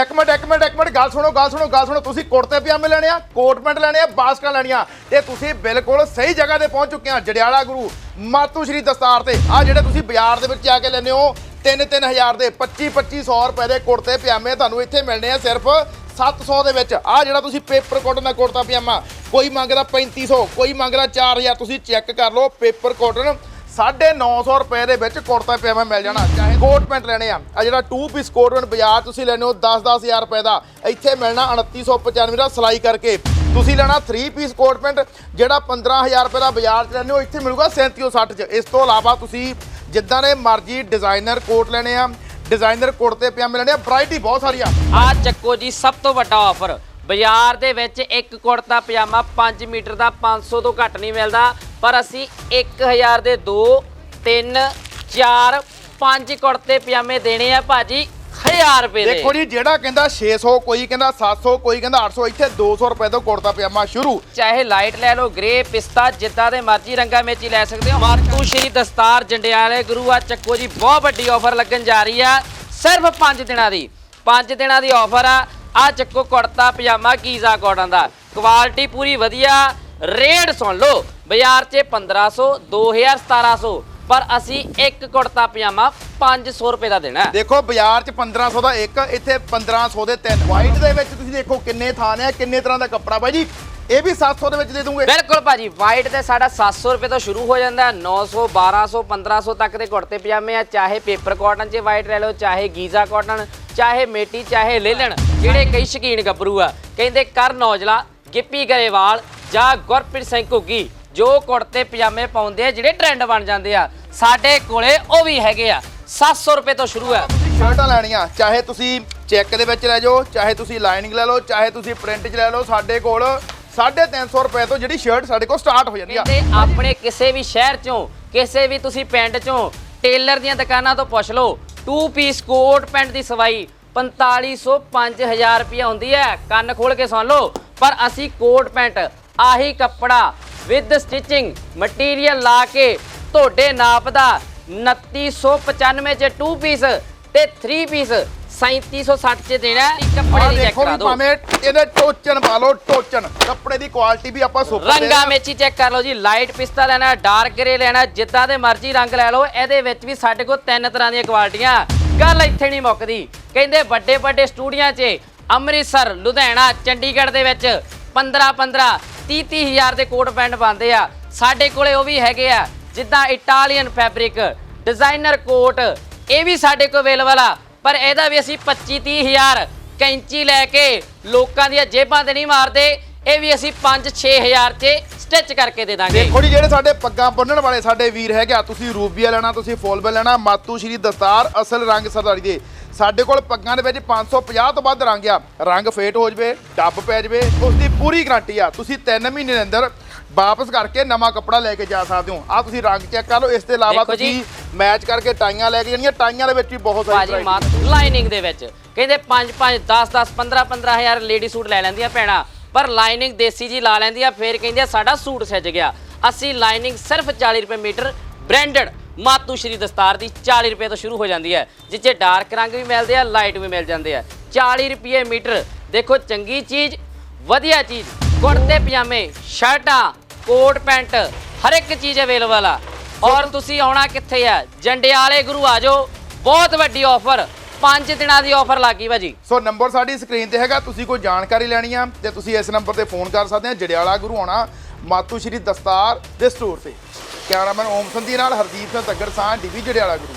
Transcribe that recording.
ਇੱਕ ਮਿੰਟ ਇੱਕ ਮਿੰਟ ਇੱਕ ਮਿੰਟ, ਗੱਲ ਸੁਣੋ ਗੱਲ ਸੁਣੋ ਗੱਲ ਸੁਣੋ। ਤੁਸੀਂ ਕੁੜਤੇ ਪਜਾਮੇ ਲੈਣੇ ਆ, ਕੋਟ ਪੈਂਟ ਲੈਣੇ ਆ ਬਾਸਕਾਂ ਲੈਣੀਆਂ। ਤੇ ਤੁਸੀਂ ਬਿਲਕੁਲ ਸਹੀ ਜਗ੍ਹਾ ਤੇ ਪਹੁੰਚ ਚੁੱਕੇ ਆ, ਜੜਿਆਲਾ ਗੁਰੂ ਮਾਤੂ ਸ਼੍ਰੀ ਦਸਤਾਰ ਤੇ। ਆ ਜਿਹੜੇ ਤੁਸੀਂ ਬਾਜ਼ਾਰ ਦੇ ਵਿੱਚ ਜਾ ਕੇ ਲੈਣੇ ਹੋ 3-3000 ਦੇ 25-2500 ਰੁਪਏ ਦੇ ਕੁੜਤੇ ਪਜਾਮੇ ਤੁਹਾਨੂੰ ਇੱਥੇ ਮਿਲਣੇ ਆ ਸਿਰਫ 700 ਦੇ ਵਿੱਚ। ਆ ਜਿਹੜਾ ਤੁਸੀਂ ਪੇਪਰ ਕੋਟਨ ਦਾ ਕੁੜਤਾ ਪਜਾਮਾ, ਕੋਈ ਮੰਗਦਾ 3500 ਕੋਈ ਮੰਗਦਾ 4000 ਤੁਸੀਂ ਚੈੱਕ ਕਰ ਲਓ, ਪੇਪਰ ਕੋਟਨ। 950 ਰੁਪਏ ਦੇ ਵਿੱਚ ਕੁੜਤਾ ਪਜਾਮਾ ਮਿਲ ਜਾਣਾ, ਚਾਹੇ ਕੋਟ ਪੈਂਟ ਲੈਣੇ ਆ। ਆ ਜਿਹੜਾ 2 ਪੀਸ ਕੋਟ ਪੈਂਟ ਬਾਜ਼ਾਰ ਤੁਸੀਂ ਲੈਣੇ ਹੋ 10-10000 ਰੁਪਏ ਦਾ। ਇੱਥੇ ਮਿਲਣਾ 2995 ਦਾ ਸਿਲਾਈ ਕਰਕੇ। ਤੁਸੀਂ ਲੈਣਾ 3 ਪੀਸ ਕੋਟ ਪੈਂਟ, ਜਿਹੜਾ 15000 ਰੁਪਏ ਦਾ ਬਾਜ਼ਾਰ 'ਚ ਲੈਣੇ ਹੋ, ਇੱਥੇ ਮਿਲੂਗਾ 3760 'ਚ। ਇਸ ਤੋਂ ਇਲਾਵਾ ਤੁਸੀਂ ਜਿੱਦਾਂ ਦੇ ਮਰਜ਼ੀ ਡਿਜ਼ਾਈਨਰ ਕੋਟ ਲੈਣੇ ਆ ਡਿਜ਼ਾਈਨਰ ਕੁੜਤੇ ਪਜਾਮੇ ਲੈਣੇ ਆ ਵੈਰਾਈਟੀ ਬਹੁਤ ਸਾਰੀ ਆ। ਆ ਚੱਕੋ ਜੀ, ਸਭ ਤੋਂ ਵੱਡਾ ਆਫਰ ਬਾਜ਼ਾਰ ਦੇ ਵਿੱਚ ਇੱਕ ਕੁੜਤਾ ਪਜਾਮਾ 5 ਮੀਟਰ ਦਾ 500 ਤੋਂ ਘੱਟ ਨਹੀਂ ਮਿਲਦਾ। ਪਰ ਅਸੀਂ 1000 ਦੇ 2 3 4 5 ਕੁੜਤੇ ਪਜਾਮੇ ਦੇਣੇ ਆ ਭਾਜੀ 1000 ਰੁਪਏ ਦੇ। ਦੇਖੋ ਜੀ ਜਿਹੜਾ ਕਹਿੰਦਾ 600 ਕੋਈ ਕਹਿੰਦਾ 700 ਕੋਈ ਕਹਿੰਦਾ 800 ਇੱਥੇ 200 ਰੁਪਏ ਤੋਂ ਕੁੜਤਾ ਪਜਾਮਾ ਸ਼ੁਰੂ। ਚਾਹੇ ਲਾਈਟ ਲੈ ਲਓ ਗ੍ਰੇ ਪਿਸਤਾ ਜਿੱਦਾਂ ਦੇ ਮਰਜ਼ੀ ਰੰਗਾਂ ਵਿੱਚ ਹੀ ਲੈ ਸਕਦੇ ਹੋ। ਮਾਰਤੂ ਸ਼੍ਰੀ ਦਸਤਾਰ ਜੰਡਿਆਲੇ ਗੁਰੂ ਆ ਚੱਕੋ ਜੀ ਬਹੁਤ ਵੱਡੀ ਆਫਰ ਲੱਗਣ ਜਾ ਰਹੀ ਆ। ਸਿਰਫ 5 ਦਿਨਾਂ ਦੀ 5 ਦਿਨਾਂ ਦੀ ਆਫਰ ਆ। ਆ ਚੱਕੋ ਕੁੜਤਾ ਪਜਾਮਾ ਕੀਜ਼ਾ ਕਾਟਨ ਦਾ। ਕੁਆਲਿਟੀ ਪੂਰੀ ਵਧੀਆ ਰੇਟ ਸੁਣ ਲਓ। ਬਾਜ਼ਾਰ 'ਚ 1500 2000 1700 ਪਰ ਅਸੀਂ ਇੱਕ ਕੁੜਤਾ ਪਜਾਮਾ 500 ਰੁਪਏ ਦਾ ਦੇਣਾ ਹੈ। ਦੇਖੋ ਬਾਜ਼ਾਰ 'ਚ 1500 ਦਾ ਇੱਕ ਇੱਥੇ 1500 ਦੇ ਤਿੰਨ। ਵਾਈਟ ਦੇ ਵਿੱਚ ਤੁਸੀਂ ਦੇਖੋ ਕਿੰਨੇ ਥਾਨ ਆ ਕਿੰਨੇ ਤਰ੍ਹਾਂ ਦਾ ਕੱਪੜਾ। ਬਾਈ ਜੀ ਇਹ ਵੀ 700 ਦੇ ਵਿੱਚ ਦੇ ਦੂੰਗੇ। ਬਿਲਕੁਲ ਭਾਜੀ ਵਾਈਟ ਤੇ ਸਾਡਾ 700 ਰੁਪਏ ਤੋਂ ਸ਼ੁਰੂ ਹੋ ਜਾਂਦਾ ਹੈ। 900 1200 1500 ਤੱਕ ਦੇ ਕੁੜਤੇ ਪਜਾਮੇ ਆ ਚਾਹੇ ਪੇਪਰ ਕਾਟਨ 'ਚ ਵਾਈਟ ਲੈ ਲਓ ਚਾਹੇ ਗੀਜ਼ਾ ਕਾਟਨ ਚਾਹੇ ਮੇਟੀ ਚਾਹੇ ਲੇਲਣ ਜਿਹੜੇ ਕਈ ਸ਼ਕੀਨ ਗੱਭਰੂ ਆ। ਕਹਿੰਦੇ ਕਰ ਨੌਜਲਾ ਗਿੱਪੀ ਗਰੇਵਾਲ ਜਾਂ ਗੁਰਪ੍ਰੀਤ ਸਿੰਘ ਘੁੱਗੀ। ਜੋ ਕੁੜਤੇ ਪਜਾਮੇ ਪਾਉਂਦੇ ਆ ਜਿਹੜੇ ਟ੍ਰੈਂਡ ਬਣ ਜਾਂਦੇ ਆ ਸਾਡੇ ਕੋਲੇ ਉਹ ਵੀ ਹੈਗੇ ਆ। 700 ਰੁਪਏ ਤੋਂ ਸ਼ੁਰੂ ਹੈ ਸ਼ਰਟਾਂ ਲੈਣੀਆਂ ਚਾਹੇ ਤੁਸੀਂ ਚੈੱਕ ਦੇ ਵਿੱਚ ਲੈ ਜਾਓ ਚਾਹੇ ਤੁਸੀਂ ਲਾਈਨਿੰਗ ਲੈ ਲਓ ਚਾਹੇ ਤੁਸੀਂ ਪ੍ਰਿੰਟ 'ਚ ਲੈ ਲਓ ਸਾਡੇ ਕੋਲ 350 ਰੁਪਏ ਤੋਂ ਜਿਹੜੀ ਸ਼ਰਟ ਸਾਡੇ ਕੋਲ ਸਟਾਰਟ ਹੋ ਜਾਂਦੀ ਆ। ਕਹਿੰਦੇ ਆਪਣੇ ਕਿਸੇ ਵੀ ਸ਼ਹਿਰ ਚੋਂ ਕਿਸੇ ਵੀ ਤੁਸੀਂ ਪਿੰਡ ਚੋਂ ਟੇਲਰ ਦੀਆਂ ਦੁਕਾਨਾਂ ਤੋਂ ਪੁੱਛ ਲਓ 2 ਪੀਸ ਕੋਟ ਪੈਂਟ ਦੀ ਸਵਾਈ 4500 5000 ਰੁਪਏ ਹੁੰਦੀ ਹੈ ਕੰਨ ਖੋਲ ਕੇ ਸੁਣ ਲਓ ਪਰ ਅਸੀਂ ਕੋਟ ਪੈਂਟ ਆਹੀ ਕੱਪੜਾ ਵਿਦ ਸਟਿਚਿੰਗ ਮਟੀਰੀਅਲ ਲਾ ਕੇ ਤੁਹਾਡੇ ਨਾਪ ਦਾ 2995 ਚ 2 ਪੀਸ ਤੇ 3 ਪੀਸ 3760 ਚ ਦੇਣਾ। ਕੱਪੜੇ ਦੀ ਚੈੱਕ ਕਰਾ ਦਿਓ। ਭਾਵੇਂ ਇਹਦੇ ਟੋਚਨ ਪਾ ਲਓ ਟੋਚਨ। ਕੱਪੜੇ ਦੀ ਕੁਆਲਿਟੀ ਵੀ ਆਪਾਂ ਸੁਪਰ ਰੰਗਾਂ ਹੀ। ਚੈੱਕ ਕਰ ਲਓ ਜੀ ਲਾਈਟ ਪਿਸਤਾ ਲੈਣਾ ਡਾਰਕ ਗ੍ਰੇ ਲੈਣਾ ਜਿੱਦਾਂ ਦੇ ਮਰਜ਼ੀ ਰੰਗ ਲੈ ਲਓ ਇਹਦੇ ਵਿੱਚ ਵੀ ਸਾਡੇ ਕੋਲ ਤਿੰਨ ਤਰ੍ਹਾਂ ਦੀਆਂ ਕੁਆਲਿਟੀਆਂ ਗੱਲ ਇੱਥੇ ਨਹੀਂ ਮੁੱਕਦੀ। ਕਹਿੰਦੇ ਵੱਡੇ ਵੱਡੇ ਸਟੂਡੀਆਂ 'ਚ ਅੰਮ੍ਰਿਤਸਰ ਲੁਧਿਆਣਾ ਚੰਡੀਗੜ੍ਹ ਦੇ ਵਿੱਚ 15 15 30 30 ਹਜ਼ਾਰ ਦੇ ਕੋਟ ਪੈਂਟ ਪਾਉਂਦੇ ਆ। ਸਾਡੇ ਕੋਲੇ ਉਹ ਵੀ ਹੈਗੇ ਆ, ਜਿੱਦਾਂ ਇਟਾਲੀਅਨ ਫੈਬਰਿਕ, ਡਿਜ਼ਾਈਨਰ ਕੋਟ, ਇਹ ਵੀ ਸਾਡੇ ਕੋਲ ਅਵੇਲੇਬਲ ਆ। ਪਰ ਇਹਦਾ ਵੀ ਅਸੀਂ 25 30 ਹਜ਼ਾਰ ਕੈਂਚੀ ਲੈ ਕੇ ਲੋਕਾਂ ਦੀਆਂ ਜੇਬਾਂ ਤੇ ਨਹੀਂ ਮਾਰਦੇ, ਇਹ ਵੀ ਅਸੀਂ 5 6 ਹਜ਼ਾਰ 'ਚ ਸਟਿਚ ਕਰਕੇ ਦੇ ਦਾਂਗੇ। ਦੇਖੋ ਜੀ, ਜਿਹੜੇ ਸਾਡੇ ਪੱਗਾਂ ਬੰਨਣ ਵਾਲੇ ਸਾਡੇ ਵੀਰ ਹੈਗੇ ਆ, ਤੁਸੀਂ ਰੂਬੀਆ ਲੈਣਾ, ਤੁਸੀਂ ਫੁੱਲਬੈਲ ਲੈਣਾ ਮਾਤੂ ਸ਼੍ਰੀ ਦਸਤਾਰ ਅਸਲ ਰੰਗ ਸਰਦਾਰੀ ਦੇ। ਸਾਡੇ ਕੋਲ ਪੱਗਾਂ ਦੇ ਵਿੱਚ 550 ਤੋਂ ਵੱਧ ਰੰਗ ਆ। ਰੰਗ ਫੇਟ ਹੋ ਜਵੇ ਡੱਬ ਪੈ ਜਵੇ ਉਸ ਦੀ ਪੂਰੀ ਗਾਰੰਟੀ ਆ। ਤੁਸੀਂ 3 ਮਹੀਨੇ ਦੇ ਅੰਦਰ ਵਾਪਸ ਕਰਕੇ ਨਵਾਂ ਕੱਪੜਾ ਲੈ ਕੇ ਜਾ ਸਕਦੇ ਹੋ। ਆ ਤੁਸੀਂ ਰੰਗ ਚੈੱਕ ਕਰ ਲਓ। ਇਸ ਤੋਂ ਇਲਾਵਾ। ਤੁਸੀਂ ਮੈਚ ਕਰਕੇ ਟਾਈਆਂ ਲੈ ਕੇ ਜਾਣੀਆਂ। ਟਾਈਆਂ ਦੇ ਵਿੱਚ ਵੀ ਬਹੁਤ ਸਾਰੀ ਭਾਜੀ ਮਾਤ ਲਾਈਨਿੰਗ ਦੇ ਵਿੱਚ। ਕਹਿੰਦੇ 5 5 10 10 15 15 ਹਜ਼ਾਰ ਲੇਡੀ ਸੂਟ ਲੈ ਲੈਂਦੀਆਂ ਭੈਣਾਂ। ਪਰ ਲਾਈਨਿੰਗ ਦੇਸੀ ਜੀ ਲਾ ਲੈਂਦੀਆਂ ਫੇਰ ਕਹਿੰਦੇ ਆ, ਸਾਡਾ ਸੂਟ ਸੱਜ ਗਿਆ। ਅਸੀਂ ਲਾਈਨਿੰਗ ਸਿਰਫ 40 ਰੁਪਏ ਮੀਟਰ ਬ੍ਰਾਂਡਡ ਮਾਤੂ ਸ਼੍ਰੀ ਦਸਤਾਰ ਦੀ 40 ਰੁਪਏ ਤੋਂ ਸ਼ੁਰੂ ਹੋ ਜਾਂਦੀ ਹੈ ਜਿੱਥੇ ਡਾਰਕ ਰੰਗ ਵੀ ਮਿਲਦੇ ਆ ਲਾਈਟ ਵੀ ਮਿਲ ਜਾਂਦੇ ਆ। 40 ਰੁਪਏ ਮੀਟਰ ਦੇਖੋ ਚੰਗੀ ਚੀਜ਼ ਵਧੀਆ ਚੀਜ਼ ਕੁੜਤੇ ਪਜਾਮੇ ਸ਼ਰਟਾਂ ਕੋਟ ਪੈਂਟ ਹਰ ਇੱਕ ਚੀਜ਼ ਅਵੇਲੇਬਲ ਆ। ਔਰ ਤੁਸੀਂ ਆਉਣਾ ਕਿੱਥੇ ਆ? ਜੰਡਿਆਲੇ ਗੁਰੂ ਆ ਜਾਓ ਬਹੁਤ ਵੱਡੀ ਆਫਰ 5 ਦਿਨਾਂ ਦੀ ਆਫਰ ਲੱਗੀ ਭਾਜੀ। ਸੋ ਨੰਬਰ ਸਾਡੀ ਸਕਰੀਨ ਤੇ ਹੈਗਾ ਤੁਸੀਂ ਕੋਈ ਜਾਣਕਾਰੀ ਲੈਣੀ ਆ ਤੇ ਤੁਸੀਂ ਇਸ ਨੰਬਰ ਤੇ ਫੋਨ ਕਰ ਸਕਦੇ ਆ ਜੜਿਆਲਾ ਗੁਰੂ ਆਉਣਾ ਮਾਤੂ ਸ਼੍ਰੀ ਦਸਤਾਰ ਦੇ ਸਟੋਰ ਤੇ। ਕੈਮਰਾਮੈਨ ਓਮ ਸੰਧੀ ਨਾਲ ਹਰਦੀਪ ਸਿੰਘ ਤੱਗੜ ਸਾਹ ਡੀਵੀ ਜੜਿਆਲਾ ਗੁਰੂ।